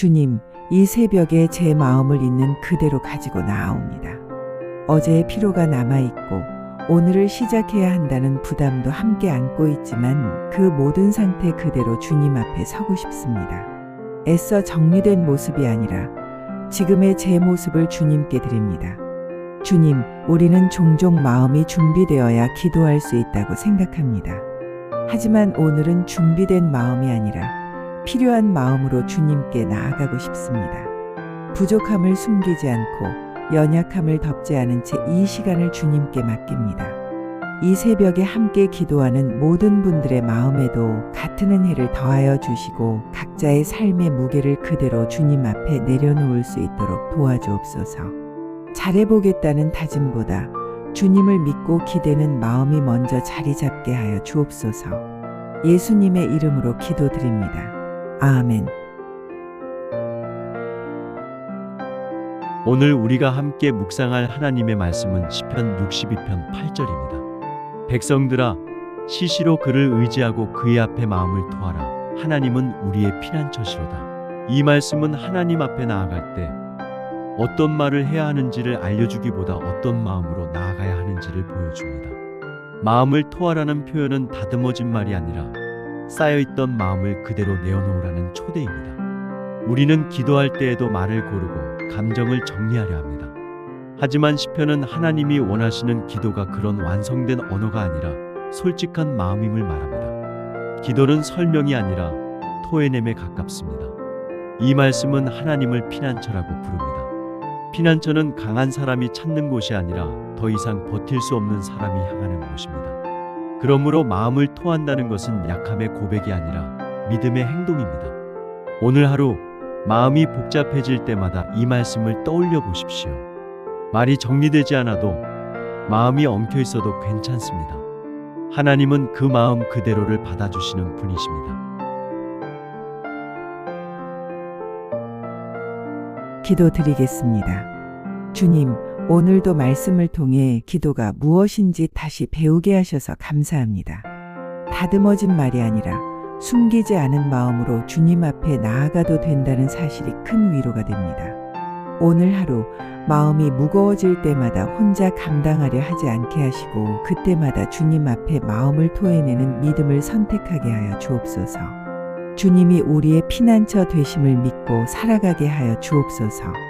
주님, 이 새벽에 제 마음을 있는 그대로 가지고 나아옵니다. 어제의 피로가 남아있고 오늘을 시작해야 한다는 부담도 함께 안고 있지만 그 모든 상태 그대로 주님 앞에 서고 싶습니다. 애써 정리된 모습이 아니라 지금의 제 모습을 주님께 드립니다. 주님, 우리는 종종 마음이 준비되어야 기도할 수 있다고 생각합니다. 하지만 오늘은 준비된 마음이 아니라 필요한 마음으로 주님께 나아가고 싶습니다. 부족함을 숨기지 않고 연약함을 덮지 않은 채 이 시간을 주님께 맡깁니다. 이 새벽에 함께 기도하는 모든 분들의 마음에도 같은 은혜를 더하여 주시고 각자의 삶의 무게를 그대로 주님 앞에 내려놓을 수 있도록 도와주옵소서. 잘해보겠다는 다짐보다 주님을 믿고 기대는 마음이 먼저 자리 잡게 하여 주옵소서. 예수님의 이름으로 기도드립니다. 아멘. 오늘 우리가 함께 묵상할 하나님의 말씀은 시편 62편 8절입니다. 백성들아 시시로 그를 의지하고 그의 앞에 마음을 토하라. 하나님은 우리의 피난처시로다. 이 말씀은 하나님 앞에 나아갈 때 어떤 말을 해야 하는지를 알려주기보다 어떤 마음으로 나아가야 하는지를 보여줍니다. 마음을 토하라는 표현은 다듬어진 말이 아니라 쌓여있던 마음을 그대로 내어놓으라는 초대입니다. 우리는 기도할 때에도 말을 고르고 감정을 정리하려 합니다. 하지만 시편은 하나님이 원하시는 기도가 그런 완성된 언어가 아니라 솔직한 마음임을 말합니다. 기도는 설명이 아니라 토해냄에 가깝습니다. 이 말씀은 하나님을 피난처라고 부릅니다. 피난처는 강한 사람이 찾는 곳이 아니라 더 이상 버틸 수 없는 사람이 향하는 곳입니다. 그러므로 마음을 토한다는 것은 약함의 고백이 아니라 믿음의 행동입니다. 오늘 하루 마음이 복잡해질 때마다 이 말씀을 떠올려 보십시오. 말이 정리되지 않아도 마음이 엉켜 있어도 괜찮습니다. 하나님은 그 마음 그대로를 받아주시는 분이십니다. 기도 드리겠습니다. 주님, 오늘도 말씀을 통해 기도가 무엇인지 다시 배우게 하셔서 감사합니다. 다듬어진 말이 아니라 숨기지 않은 마음으로 주님 앞에 나아가도 된다는 사실이 큰 위로가 됩니다. 오늘 하루 마음이 무거워질 때마다 혼자 감당하려 하지 않게 하시고 그때마다 주님 앞에 마음을 토해내는 믿음을 선택하게 하여 주옵소서. 주님이 우리의 피난처 되심을 믿고 살아가게 하여 주옵소서.